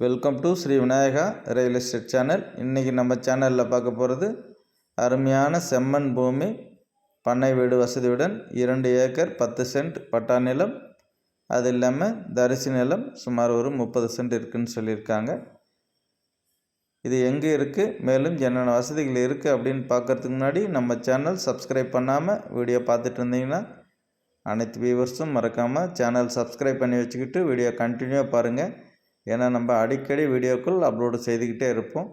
Welcome to Sri Vinayaka real estate channel இன்றைக்கி நம்ம சேனலில் பார்க்க போகிறது அருமையான செம்மண் பூமி பண்ணை வீடு வசதியுடன் இரண்டு ஏக்கர் பத்து சென்ட் பட்டா நிலம் அது இல்லாமல் தரிசி நிலம் சுமார் ஒரு முப்பது சென்ட் இருக்குதுன்னு சொல்லியிருக்காங்க. இது எங்கே இருக்குது மேலும் என்னென்ன வசதிகள் இருக்குது அப்படின்னு பார்க்கறதுக்கு முன்னாடி நம்ம சேனல் சப்ஸ்கிரைப் பண்ணாமல் வீடியோ பார்த்துட்டு இருந்தீங்கன்னா அனைத்து வியூவர்ஸும் மறக்காமல் சேனல் சப்ஸ்கிரைப் பண்ணி வச்சுக்கிட்டு வீடியோ கண்டினியூவாக பாருங்கள் ஏன்னா நம்ம அடிக்கடி வீடியோக்கள் அப்லோடு செய்துக்கிட்டே இருப்போம்.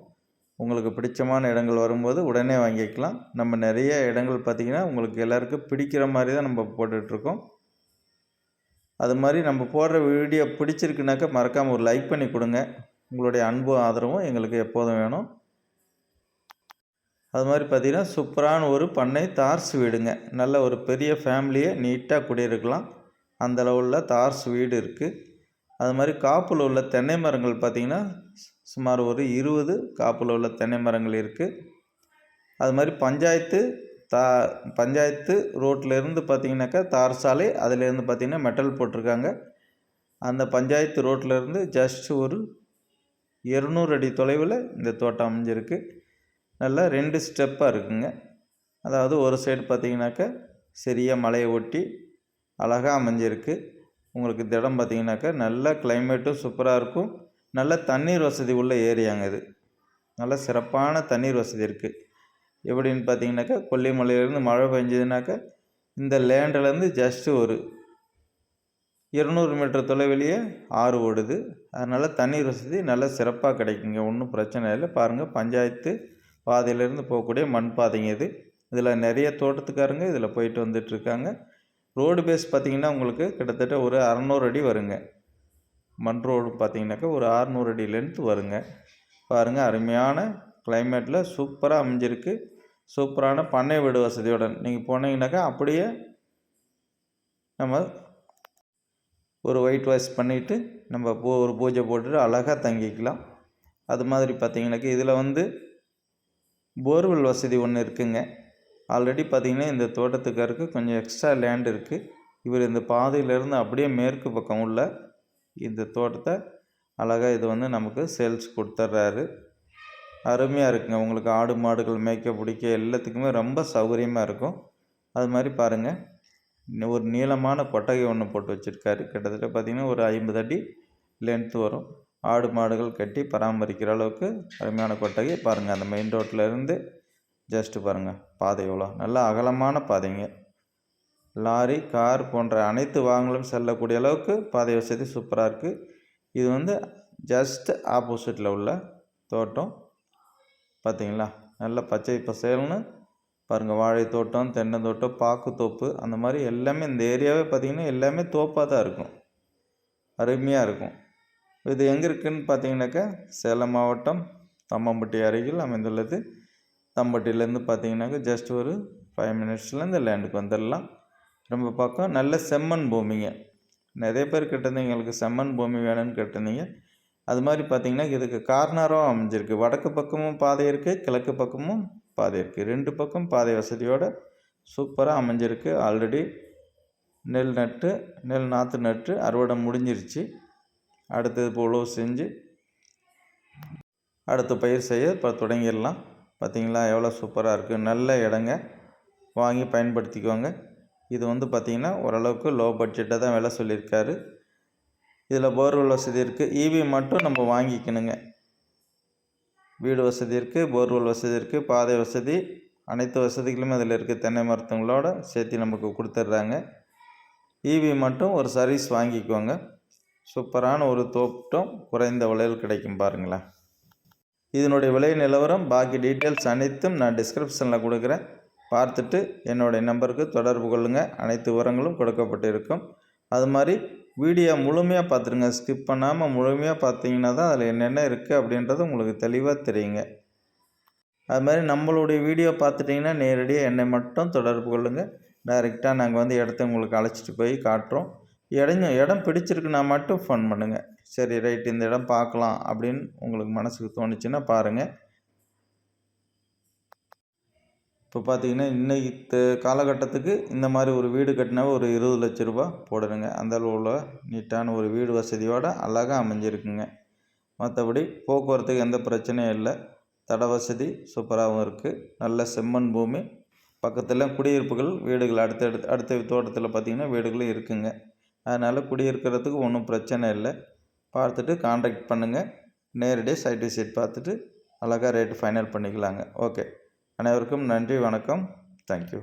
உங்களுக்கு பிடிச்சமான இடங்கள் வரும்போது உடனே வாங்கிக்கலாம். நம்ம நிறைய இடங்கள் பார்த்திங்கன்னா உங்களுக்கு எல்லாருக்கும் பிடிக்கிற மாதிரி தான் நம்ம போட்டுட்ருக்கோம். அது மாதிரி நம்ம போடுற வீடியோ பிடிச்சிருக்குனாக்கா மறக்காமல் ஒரு லைக் பண்ணி கொடுங்க. உங்களுடைய அன்பும் ஆதரவும் எங்களுக்கு எப்போதும் வேணும். அது மாதிரி பார்த்திங்கன்னா சூப்பரான ஒரு பண்ணை தார்ஸ் வீடுங்க. நல்ல ஒரு பெரிய ஃபேமிலியை நீட்டாக குடியிருக்கலாம். அந்த அளவில் தார்ஸ் வீடு இருக்குது அது மாதிரி காப்பில் உள்ள தென்னை மரங்கள் பார்த்திங்கன்னா சுமார் ஒரு இருபது காப்பில் உள்ள தென்னை மரங்கள் இருக்குது அது மாதிரி பஞ்சாயத்து தா பஞ்சாயத்து ரோட்லேருந்து பார்த்தீங்கன்னாக்கா தார் சாலை அதிலேருந்து பார்த்திங்கன்னா மெட்டல் போட்டிருக்காங்க. அந்த பஞ்சாயத்து ரோட்லேருந்து ஜஸ்ட் ஒரு இருநூறு அடி தொலைவில் இந்த தோட்டம் அமைஞ்சிருக்கு. நல்லா ரெண்டு ஸ்டெப்பாக இருக்குங்க. அதாவது ஒரு சைடு பார்த்தீங்கன்னாக்கா சரியாக மலையை ஒட்டி அழகாக அமைஞ்சிருக்கு. உங்களுக்கு இந்த இடம் பார்த்தீங்கன்னாக்கா நல்ல கிளைமேட்டும் சூப்பராக இருக்கும். நல்ல தண்ணீர் வசதி உள்ள ஏரியாங்க இது. நல்ல சிறப்பான தண்ணீர் வசதி இருக்குது எப்படின்னு பார்த்தீங்கன்னாக்கா கொல்லிமலையிலேருந்து மழை பெஞ்சதுனாக்கா இந்த லேண்டிலேருந்து ஜஸ்ட்டு ஒரு இருநூறு மீட்டர் தொலைவிலேயே ஆறு ஓடுது. அதனால் தண்ணீர் வசதி நல்ல சிறப்பாக கிடைக்குங்க. ஒன்றும் பிரச்சனை இல்லை. பாருங்கள் பஞ்சாயத்து பாதையிலேருந்து போகக்கூடிய மண் பாதைங்க இது. இதில் நிறைய தோட்டத்துக்காரங்க இதில் போயிட்டு வந்துட்டுருக்காங்க ரோடு பேஸ் பார்த்திங்கன்னா உங்களுக்கு கிட்டத்தட்ட ஒரு அறநூறு அடி வருங்க. மண் ரோடு பார்த்திங்கனாக்கா ஒரு அறநூறு அடி லென்த் வருங்க. பாருங்கள் அருமையான கிளைமேட்டில் சூப்பராக அமைஞ்சிருக்கு. சூப்பரான பண்ணை வீடு வசதியுடன் நீங்கள் போனீங்கனாக்கா அப்படியே நம்ம ஒரு ஒயிட் வாஷ் பண்ணிவிட்டு நம்ம பூ ஒரு பூஜை போட்டுட்டு அழகாக தங்கிக்கலாம். அது மாதிரி பார்த்திங்கனாக்கா இதில் வந்து போர்வெல் வசதி ஒன்று இருக்குங்க. ஆல்ரெடி பார்த்திங்கன்னா இந்த தோட்டத்துக்காருக்கு கொஞ்சம் எக்ஸ்ட்ரா லேண்ட் இருக்குது இவர் இந்த பாதையிலேருந்து அப்படியே மேற்கு பக்கம் உள்ள இந்த தோட்டத்தை அழகாக இது வந்து நமக்கு சேல்ஸ் கொடுத்துட்றாரு அருமையாக இருக்குங்க. உங்களுக்கு ஆடு மாடுகள் மேய்க்க பிடிக்க எல்லாத்துக்குமே ரொம்ப சௌகரியமாக இருக்கும். அது மாதிரி பாருங்கள் ஒரு நீளமான கொட்டகை ஒன்று போட்டு வச்சுருக்காரு. கிட்டத்தட்ட பார்த்திங்கன்னா ஒரு ஐம்பது அடி லென்த்து வரும். ஆடு மாடுகள் கட்டி பராமரிக்கிற அளவுக்கு அருமையான கொட்டகை. பாருங்கள் அந்த மெயின் ரோட்டில் இருந்து ஜஸ்ட்டு பாருங்கள் பாதை எவ்வளோ? நல்ல அகலமான பாதைங்க. லாரி கார் போன்ற அனைத்து வாகனங்களும் செல்லக்கூடிய அளவுக்கு பாதை வசதி சூப்பராக இருக்குது இது வந்து ஜஸ்ட் ஆப்போசிட்டில் உள்ள தோட்டம். பார்த்திங்களா நல்ல பச்சை பசேல்னு பாருங்கள் வாழை தோட்டம் தென்னந்தோட்டம் பாக்கு தோப்பு அந்த மாதிரி எல்லாமே இந்த ஏரியாவே பார்த்திங்கன்னா எல்லாமே தோப்பாக தான் இருக்கும். அருமையாக இருக்கும். இது எங்கே இருக்குதுன்னு பார்த்தீங்கன்னாக்கா சேலம் மாவட்டம் தம்மம்பட்டி அருகில் அமைந்துள்ளது. தம்பட்டிலேருந்து பார்த்தீங்கன்னாக்கா ஜஸ்ட் ஒரு ஃபைவ் மினிட்ஸில் இந்த லேண்டுக்கு வந்துடலாம். ரொம்ப பக்கம் நல்ல செம்மண் பூமிங்க. நிறைய பேர் கேட்டிருந்தீங்க எங்களுக்கு செம்மண் பூமி வேணும்னு கேட்டிருந்தீங்க. அது மாதிரி பார்த்திங்கன்னா இதுக்கு கார்னரும் அமைஞ்சிருக்கு. வடக்கு பக்கமும் பாதை இருக்குது கிழக்கு பக்கமும் பாதை இருக்குது ரெண்டு பக்கம் பாதை வசதியோடு சூப்பராக அமைஞ்சிருக்கு. ஆல்ரெடி நெல் நட்டு நெல் நாற்று நட்டு அறுவடை முடிஞ்சிருச்சு. அடுத்தது இப்போ உழவு செஞ்சு அடுத்த பயிர் செய்ய இப்போ தொடங்கிடலாம். பார்த்தீங்களா? எவ்வளோ சூப்பராக இருக்குது நல்ல இடங்க. வாங்கி பயன்படுத்திக்கோங்க. இது வந்து பார்த்திங்கன்னா ஓரளவுக்கு லோ பட்ஜெட்டை தான் விலை சொல்லியிருக்காரு. இதில் போர்வெல் வசதி இருக்குது ஈவி மட்டும் நம்ம வாங்கிக்கணுங்க. வீடு வசதி இருக்குது போர்வெல் வசதி இருக்குது பாதை வசதி அனைத்து வசதிகளுமே அதில் இருக்குது தென்னை மரத்துங்களோட சேர்த்து நமக்கு கொடுத்துட்றாங்க. ஈவி மட்டும் ஒரு சர்வீஸ் வாங்கிக்கோங்க. சூப்பரான ஒரு தோட்டம் குறைந்த விலையில் கிடைக்கும் பாருங்களேன். இதனுடைய விலை நிலவரம் பாக்கி டீட்டெயில்ஸ் அனைத்தும் நான் டிஸ்கிரிப்ஷனில் கொடுக்குறேன். பார்த்துட்டு என்னுடைய நம்பருக்கு தொடர்பு கொள்ளுங்கள் அனைத்து விவரங்களும் கொடுக்கப்பட்டு இருக்கும் அது மாதிரி வீடியோ முழுமையாக பார்த்துருங்க. ஸ்கிப் பண்ணாமல் முழுமையாக பார்த்தீங்கன்னா தான் அதில் என்னென்ன இருக்குது அப்படின்றது உங்களுக்கு தெளிவாக தெரியுங்க. அது மாதிரி நம்மளுடைய வீடியோ பார்த்துட்டிங்கன்னா நேரடியாக என்னை மட்டும் தொடர்பு கொள்ளுங்கள் டைரெக்டாக நாங்கள் வந்து இடத்த உங்களுக்கு அழைச்சிட்டு போய் காட்டுறோம். இடம் இடம் பிடிச்சிருக்குன்னா மட்டும் ஃபோன் பண்ணுங்கள் சரி ரைட் இந்த இடம் பார்க்கலாம் அப்படின்னு உங்களுக்கு மனசுக்கு தோணுச்சுன்னா பாருங்கள் இப்போ பார்த்தீங்கன்னா இன்னைக்கு காலகட்டத்துக்கு இந்த மாதிரி ஒரு வீடு கட்டினாவே ஒரு இருபது லட்ச ரூபா போடணுங்க. அந்த அளவில் நீட்டான ஒரு வீடு வசதியோடு அழகாக அமைஞ்சிருக்குங்க. மற்றபடி போக்குவரத்துக்கு எந்த பிரச்சனையும் இல்லை. தட வசதி சூப்பராகவும் இருக்குது நல்ல செம்மண் பூமி. பக்கத்தில் குடியிருப்புகள் வீடுகள் அடுத்த அடுத்த தோட்டத்தில் பார்த்திங்கன்னா வீடுகளும் இருக்குங்க. அதனால் குடியிருக்கிறதுக்கு ஒன்றும் பிரச்சனை இல்லை. பார்த்துட்டு காண்டாக்ட் பண்ணுங்கள் நேரடியாக சைட் விசிட் பார்த்துட்டு அழகாக ரேட்டு ஃபைனல் பண்ணிக்கலாங்க. ஓகே அனைவருக்கும் நன்றி வணக்கம். தேங்க்யூ